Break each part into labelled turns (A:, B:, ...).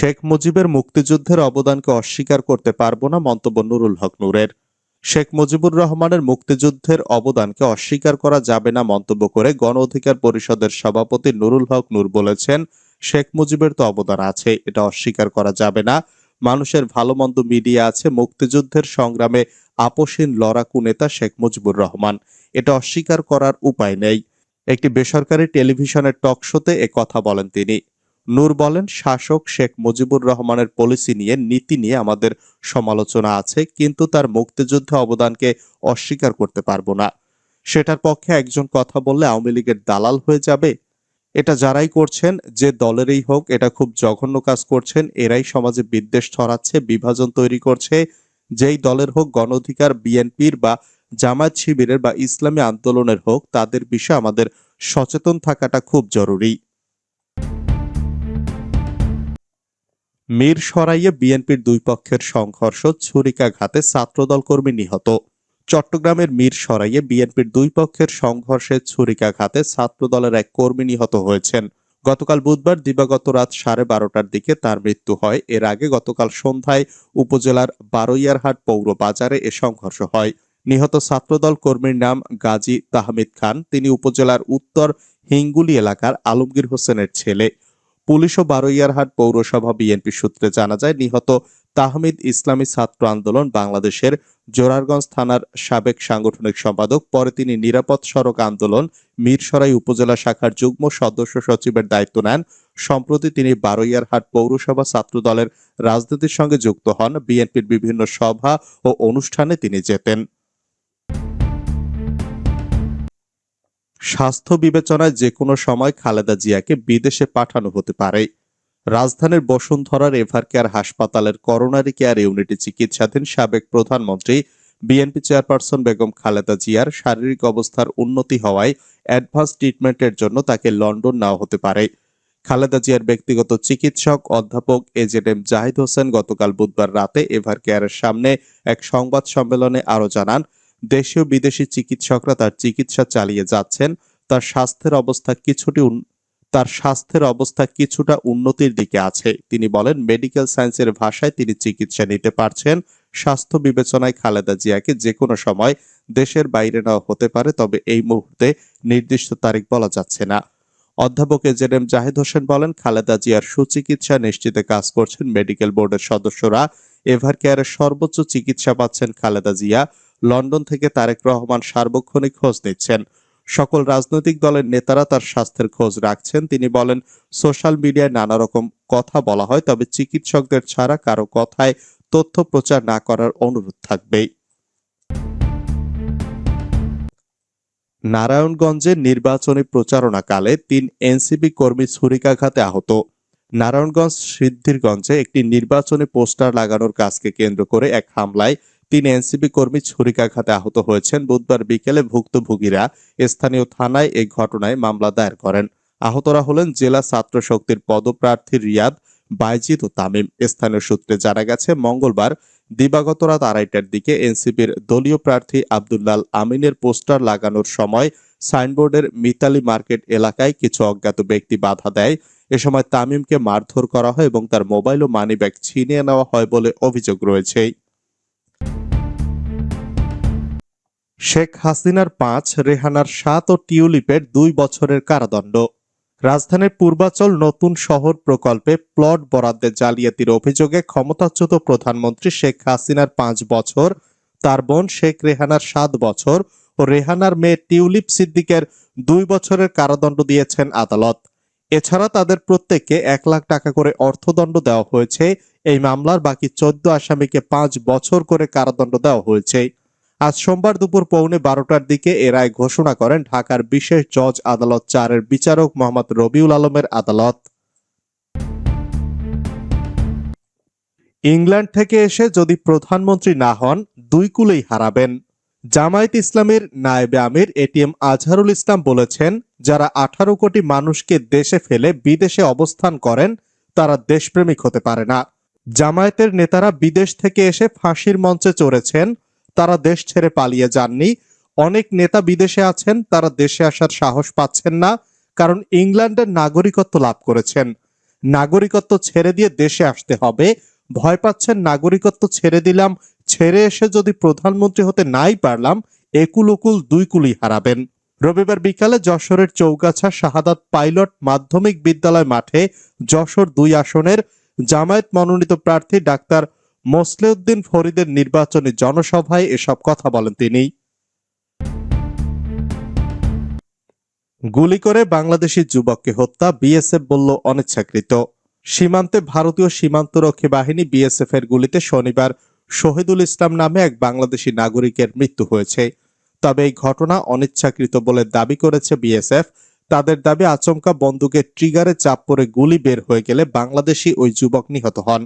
A: শেখ মুজিবের মুক্তিযুদ্ধের অবদানকে অস্বীকার করতে পারব না মন্তব্য নুরুল হক নূরের। শেখ মুজিবুর রহমানের মুক্তিযুদ্ধের অবদানকে অস্বীকার করা যাবে না মন্তব্য করে গণ অধিকার পরিষদের সভাপতি নুরুল হক নূর বলেছেন, শেখ মুজিবের তো অবদান আছে, এটা অস্বীকার করা যাবে না। মানুষের ভালো মন্দ মিডিয়া আছে, মুক্তিযুদ্ধের সংগ্রামে আপোষহীন লড়াকু নেতা শেখ মুজিবুর রহমান, এটা অস্বীকার করার উপায় নেই। একটি বেসরকারি টেলিভিশনের টক শোতে কথা বলেন তিনি। নূর বলেন, শাসক শেখ মুজিবুর রহমানের পলিসি নিয়ে, নীতি নিয়ে আমাদের সমালোচনা আছে, কিন্তু তার মুক্তিযুদ্ধে অবদানকে অস্বীকার করতে পারব না। সেটার পক্ষে একজন কথা বললে আওয়ামী লীগের দালাল হয়ে যাবে। এটা যারাই করছেন, যে দলেরই হোক, এটা খুব জঘন্য কাজ করছেন, এরাই সমাজে বিদ্বেষ ছড়াচ্ছে, বিভাজন তৈরি করছে। যেই দলের হোক গণ অধিকার বিএনপির বা জামায়াত শিবিরের বা ইসলামী আন্দোলনের হোক, তাদের বিষয়ে আমাদের সচেতন থাকাটা খুব জরুরি। মীর সরাইয়ে বিএনপির দুই পক্ষের সংঘর্ষ ছুরিকাঘাতে ছাত্রদল কর্মী নিহত। চট্টগ্রামের মীর সরাইয়ে বিএনপির দুই পক্ষের সংঘর্ষে ছুরিকাঘাতে ছাত্রদলের এক কর্মী নিহত হয়েছেন। গতকাল বুধবার দিবাগত রাত সাড়ে বারোটার দিকে তার মৃত্যু হয়। এর আগে গতকাল সন্ধ্যায় উপজেলার বারৈয়ারহাট পৌর বাজারে এ সংঘর্ষ হয়। নিহত ছাত্রদল কর্মীর নাম গাজী তাহমিদ খান। তিনি উপজেলার উত্তর হিঙ্গুলি এলাকার আলমগীর হোসেনের ছেলে। পুলিশ ও বারৈয়ারহাট পৌরসভা বিএনপি সূত্রে জানা যায়, নিহত তাহমিদ ইসলামী ছাত্র আন্দোলন বাংলাদেশের জোরারগঞ্জ থানার সাবেক সাংগঠনিক সম্পাদক, পরে তিনি নিরাপদ সড়ক আন্দোলন মিরসরাই উপজেলা শাখার যুগ্ম সদস্য সচিবের দায়িত্ব নেন। সম্প্রতি তিনি বারৈয়ারহাট পৌরসভা ছাত্র দলের রাজনীতির সঙ্গে যুক্ত হন। বিএনপির বিভিন্ন সভা ও অনুষ্ঠানে তিনি যেতেন। স্বাস্থ্য বিবেচনায় যে কোনো সময় খালেদা জিয়াকে বিদেশে পাঠানো হতে পারে। রাজধানীর বসুন্ধরার এভার কেয়ার হাসপাতালের করোনারি কেয়ার ইউনিটে চিকিৎসাধীন সাবেক প্রধানমন্ত্রী, বিএনপি চেয়ারপারসন বেগম খালেদা জিয়ার শারীরিক অবস্থার উন্নতি হওয়ায় অ্যাডভান্স ট্রিটমেন্টের জন্য তাকে লন্ডন নেওয়া হতে পারে। খালেদা জিয়ার ব্যক্তিগত চিকিৎসক অধ্যাপক এজেড এম জাহিদ হোসেন গতকাল বুধবার রাতে এভার কেয়ারের সামনে এক সংবাদ সম্মেলনে আরও জানান দেশীয় বিদেশি চিকিৎসকরা তার চিকিৎসা চালিয়ে যাচ্ছেন। তার স্বাস্থ্যের অবস্থা কিছুটি তার স্বাস্থ্যের অবস্থা কিছুটা উন্নতির দিকে আছে। তিনি বলেন, মেডিকেল সায়েন্সের ভাষায় তিনি চিকিৎসা নিতে পারছেন। স্বাস্থ্য বিবেচনায় খালেদা জিয়াকে যে কোনো সময় দেশের বাইরে নেওয়া হতে পারে, তবে এই মুহূর্তে নির্দিষ্ট তারিখ বলা যাচ্ছে না। অধ্যাপক এজেড এম জাহিদ হোসেন বলেন, খালেদা জিয়ার সুচিকিৎসা নিশ্চিতে কাজ করছেন মেডিকেল বোর্ডের সদস্যরা। এভার কেয়ারের সর্বোচ্চ চিকিৎসা পাচ্ছেন খালেদা জিয়া। লন্ডন থেকে তারেক রহমান সার্বক্ষণিক খোঁজ নিচ্ছেন। সকল রাজনৈতিক দলের নেতারা তার স্বাস্থ্যের খোঁজ রাখছেন। তিনি বলেন, সোশ্যাল মিডিয়ায় নানা রকম কথা বলা হয়, তবে চিকিৎসকদের ছাড়া কারও কথায় তথ্য প্রচার না করার অনুরোধ থাকবেই। নারায়ণগঞ্জে নির্বাচনী প্রচারণাকালে তিন এনসিপি কর্মী ছুরিকাঘাতে আহত। নারায়ণগঞ্জ সিদ্ধিরগঞ্জে একটি নির্বাচনী পোস্টার লাগানোর কাজকে কেন্দ্র করে এক হামলায় তিন এনসিপি কর্মী ছুরিকাঘাতে আহত হয়েছেন। বুধবার বিকেলে ভুক্তভোগীরা স্থানীয় থানায় এই ঘটনায় মামলা দায়ের করেন। আহতরা হলেন জেলা ছাত্র শক্তির পদপ্রার্থী রিয়াদ বাইজিদ ও তামিম। স্থানীয় সূত্রে জানা গেছে, মঙ্গলবার দিবাগত রাত আড়াইটার দিকে এনসিপির দলীয় প্রার্থী আব্দুল্লাল আমিনের পোস্টার লাগানোর সময় সাইনবোর্ডের মিতালি মার্কেট এলাকায় কিছু অজ্ঞাত ব্যক্তি বাধা দেয়। এ সময় তামিমকে মারধর করা হয় এবং তার মোবাইল ও মানিব্যাগ ছিনিয়ে নেওয়া হয় বলে অভিযোগ রয়েছে। শেখ হাসিনার পাঁচ, রেহানার সাত ও টিউলিপের দুই বছরের কারাদণ্ড। রাজধানীর পূর্বাচল নতুন শহর প্রকল্পে প্লট বরাদ্দে জালিয়াতির অভিযোগে ক্ষমতাচ্যুত প্রধানমন্ত্রী শেখ হাসিনার পাঁচ বছর, তার বোন শেখ রেহানার সাত বছর ও রেহানার মেয়ে টিউলিপ সিদ্দিকের দুই বছরের কারাদণ্ড দিয়েছেন আদালত। এছাড়া তাদের প্রত্যেককে এক লাখ টাকা করে অর্থদণ্ড দেওয়া হয়েছে। এই মামলার বাকি চোদ্দ আসামিকে পাঁচ বছর করে কারাদণ্ড দেওয়া হয়েছে। আজ সোমবার দুপুর পৌনে বারোটার দিকে এ রায় ঘোষণা করেন ঢাকার বিশেষ জজ আদালত চারের বিচারক মোহাম্মদ রবিউল আলমের আদালত। ইংল্যান্ড থেকে এসে যদি প্রধানমন্ত্রী না হন, দুই কুলেই হারাবেন। জামায়াত ইসলামের নায়েবে আমির এটিএম আজহারুল ইসলাম বলেছেন, যারা আঠারো কোটি মানুষকে দেশে ফেলে বিদেশে অবস্থান করেন, তারা দেশপ্রেমিক হতে পারে না। জামায়াতের নেতারা বিদেশ থেকে এসে ফাঁসির মঞ্চে চড়েছেন তারা দেশ ছেড়ে পালিয়ে যাননি। অনেক নেতা বিদেশে আছেন, তারা দেশে আসার সাহস পাচ্ছেন না, কারণ ইংল্যান্ডের নাগরিকত্ব লাভ করেছেন। নাগরিকত্ব ছেড়ে দিয়ে দেশে আসতে হবে। ভয় পাচ্ছেন, নাগরিকত্ব ছেড়ে দিলাম, ছেড়ে এসে যদি প্রধানমন্ত্রী হতে নাই পারলাম একুল ওকুল দুই কুলি হারাবেন। রবিবার বিকালে যশোরের চৌগাছা শাহাদাত পাইলট মাধ্যমিক বিদ্যালয় মাঠে যশোর দুই আসনের জামায়াত মনোনীত প্রার্থী ডাক্তার মোসলেউদ্দিন ফরিদের নির্বাচনী জনসভায় এসব কথা বলেন তিনি। গুলি করে বাংলাদেশি যুবককে হত্যা, বিএসএফ বলল অনিচ্ছাকৃত। সীমান্তে ভারতীয় সীমান্তরক্ষী বাহিনী বিএসএফ এর গুলিতে শনিবার শহীদুল ইসলাম নামে এক বাংলাদেশি নাগরিকের মৃত্যু হয়েছে। তবে এই ঘটনা অনিচ্ছাকৃত বলে দাবি করেছে বিএসএফ। তাদের দাবি, আচমকা বন্দুকের ট্রিগারে চাপ পড়ে গুলি বের হয়ে গেলে বাংলাদেশি ওই যুবক নিহত হন।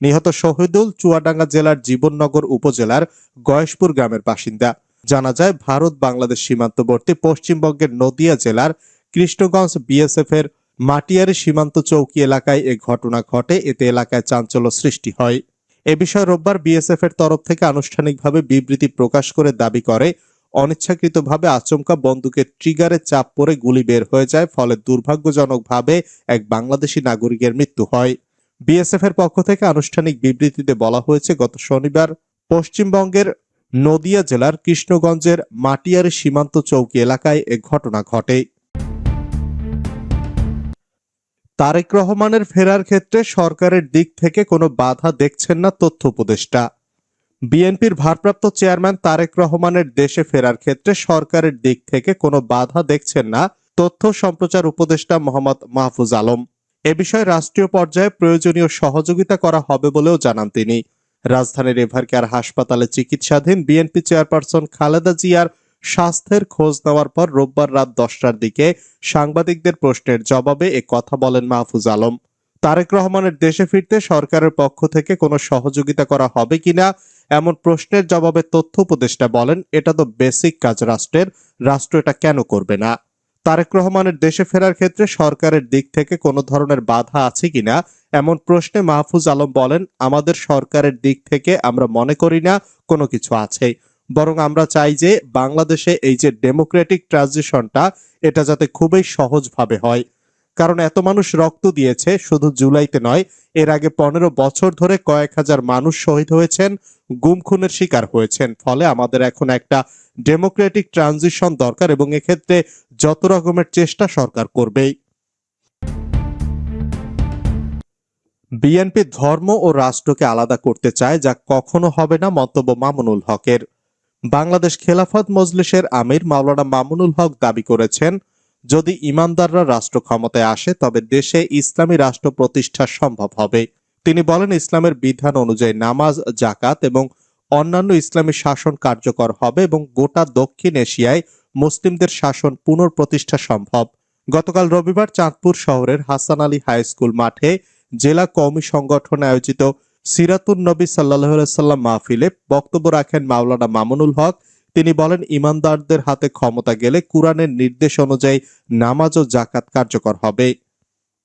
A: নিহত শহীদুল চুয়াডাঙ্গা জেলার জীবননগর উপজেলার গয়েশপুর গ্রামের বাসিন্দা। জানা যায়, ভারত বাংলাদেশ সীমান্তবর্তী পশ্চিমবঙ্গের নদিয়া জেলার কৃষ্ণগঞ্জ বিএসএফ এর মাটিয়ারি সীমান্ত চৌকি এলাকায় এ ঘটনা ঘটে। এতে এলাকায় চাঞ্চল্য সৃষ্টি হয়। এ বিষয়ে রোববার বিএসএফ এর তরফ থেকে আনুষ্ঠানিকভাবে বিবৃতি প্রকাশ করে দাবি করে, অনিচ্ছাকৃতভাবে আচমকা বন্দুকের ট্রিগারে চাপ পড়ে গুলি বের হয়ে যায়, ফলে দুর্ভাগ্যজনকভাবে এক বাংলাদেশি নাগরিকের মৃত্যু হয়। বিএসএফ এর পক্ষ থেকে আনুষ্ঠানিক বিবৃতিতে বলা হয়েছে, গত শনিবার পশ্চিমবঙ্গের নদিয়া জেলার কৃষ্ণগঞ্জের মাটিয়ারি সীমান্ত চৌকি এলাকায় এ ঘটনা ঘটে। তারেক রহমানের ফেরার ক্ষেত্রে সরকারের দিক থেকে কোনো বাধা দেখছেন না তথ্য উপদেষ্টা। বিএনপির ভারপ্রাপ্ত চেয়ারম্যান তারেক রহমানের দেশে ফেরার ক্ষেত্রে সরকারের দিক থেকে কোনো বাধা দেখছেন না তথ্য সম্প্রচার উপদেষ্টা মোহাম্মদ মাহফুজ আলম। এ বিষয়ে রাষ্ট্রীয় পর্যায়ে প্রয়োজনীয় সহযোগিতা করা হবে বলেও জানান তিনি। রাজধানীর এভারকেয়ার হাসপাতালে চিকিৎসাধীন বিএনপি চেয়ারপারসন খালেদা জিয়ার স্বাস্থ্যের খোঁজ নেওয়ার পর রোববার রাত দশটার দিকে সাংবাদিকদের প্রশ্নের জবাবে এ কথা বলেন মাহফুজ আলম। তারেক রহমানের দেশে ফিরতে সরকারের পক্ষ থেকে কোনো সহযোগিতা করা হবে কিনা এমন প্রশ্নের জবাবে তথ্য উপদেষ্টা বলেন, এটা তো বেসিক কাজ রাষ্ট্রের, রাষ্ট্র এটা কেন করবে না? তারেক রহমানের দেশে ফেরার ক্ষেত্রে সরকারের দিক থেকে কোনো ধরনের বাধা আছে কিনা? এমন প্রশ্নে মাহফুজ আলম বলেন, আমাদের সরকারের দিক থেকে আমরা মনে করি না, কোনো কিছু আছে। বরং আমরা চাই যে বাংলাদেশে এই যে ডেমোক্রেটিক ট্রানজিশনটা, এটা যাতে খুবই সহজভাবে হয়। কারণ এত মানুষ রক্ত দিয়েছে, শুধু জুলাইতে নয়, এর আগে পনেরো বছর ধরে কয়েক হাজার মানুষ শহীদ হয়েছেন, গুম খুনের শিকার হয়েছেন। ফলে আমাদের এখন একটা ডেমোক্রেটিক ট্রানজিশন দরকার এবং এক্ষেত্রে যত রকমের চেষ্টা সরকার করবেই। বিএনপি ধর্ম ও রাষ্ট্রকে আলাদা করতে চায়, যা কখনো হবে না মন্তব্য মামুনুল হকের। বাংলাদেশ খেলাফত মজলিসের আমির মাওলানা মামুনুল হক দাবি করেছেন যদি ইমানদাররা রাষ্ট্র ক্ষমতায় আসে, তবে দেশে ইসলামী রাষ্ট্র প্রতিষ্ঠা সম্ভব হবে। তিনি বলেন, ইসলামের বিধান অনুযায়ী নামাজ জাকাত এবং অন্যান্য ইসলামী শাসন কার্যকর হবে এবং গোটা দক্ষিণ এশিয়ায় মুসলিমদের শাসন পুনঃপ্রতিষ্ঠা সম্ভব। গতকাল রবিবার চাঁদপুর শহরের হাসান আলী হাই স্কুল মাঠে জেলা কওমি সংগঠন আয়োজিত সিরাতুন নবী সাল্লাহ সাল্লাম মাহফিলে বক্তব্য রাখেন মাওলানা মামুনুল হক তিনি বলেন ইমানদারদের হাতে ক্ষমতা গেলে কোরআনের নির্দেশ অনুযায়ী নামাজ ও জাকাত কার্যকর হবে।